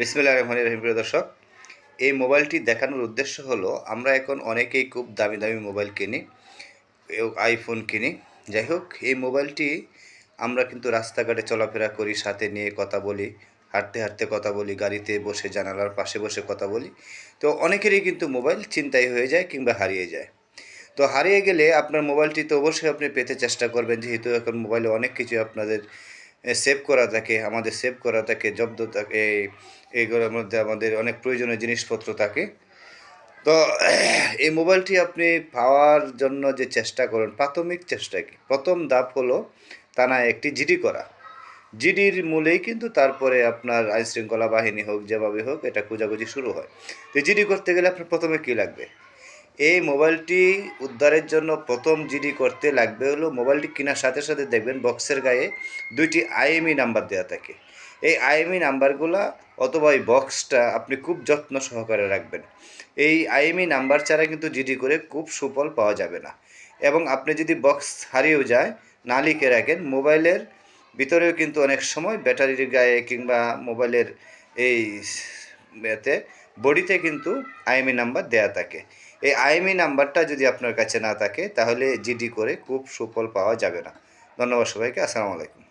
বিসমিল্লাহ রহমান রহিম, প্রিয় দর্শক, এই মোবাইলটি দেখানোর উদ্দেশ্য হলো, আমরা এখন অনেকেই খুব দামি দামি মোবাইল কিনি আইফোন কিনি। যাই হোক, এই মোবাইলটি আমরা কিন্তু রাস্তাঘাটে চলাফেরা করি, সাথে নিয়ে কথা বলি, হাঁটতে হাঁটতে কথা বলি, গাড়িতে বসে জানালার পাশে বসে কথা বলি। তো অনেকেরই কিন্তু মোবাইল চিন্তাই হয়ে যায় কিংবা হারিয়ে যায়। তো হারিয়ে গেলে আপনার মোবাইলটি তো অবশ্যই আপনি পেতে চেষ্টা করবেন, যেহেতু এখন মোবাইলে অনেক কিছু আপনাদের সেভ করা থাকে, আমাদের সেভ করা থাকে, জব্দ থাকে এইগুলোর মধ্যে আমাদের অনেক প্রয়োজনীয় জিনিসপত্র থাকে। তো এই মোবাইলটি আপনি পাওয়ার জন্য যে চেষ্টা করেন, প্রাথমিক চেষ্টা কি? প্রথম ধাপ হলো থানায় একটি জিডি করা। জিডির মূলেই কিন্তু তারপরে আপনার আইনশৃঙ্খলা বাহিনী হোক, যেভাবে হোক, এটা খোঁজাখুঁজি শুরু হয়। তো জিডি করতে গেলে আপনার প্রথমে কী লাগবে? এই মোবাইলটি উদ্ধারের জন্য প্রথম জিডি করতে লাগবে হলো মোবাইলটি কেনার সাথে সাথে দেখবেন বক্সের গায়ে দুইটি আইএমই নাম্বার দেওয়া থাকে। এই আইএমই নাম্বারগুলা অথবা এই বক্সটা আপনি খুব যত্ন সহকারে রাখবেন। এই আইএমই নাম্বার ছাড়া কিন্তু জিডি করে খুব সুফল পাওয়া যাবে না। এবং আপনি যদি বক্স হারিয়েও যায়, না লিখে রাখেন, মোবাইলের ভিতরেও কিন্তু অনেক সময় ব্যাটারির গায়ে কিংবা মোবাইলের এই এতে বডিতে কিন্তু আইএমই নাম্বার দেয়া থাকে। এই আইএমই নাম্বারটা যদি আপনার কাছে না থাকে, তাহলে জিডি করে খুব সুফল পাওয়া যাবে না। ধন্যবাদ সবাইকে, আসসালামু আলাইকুম।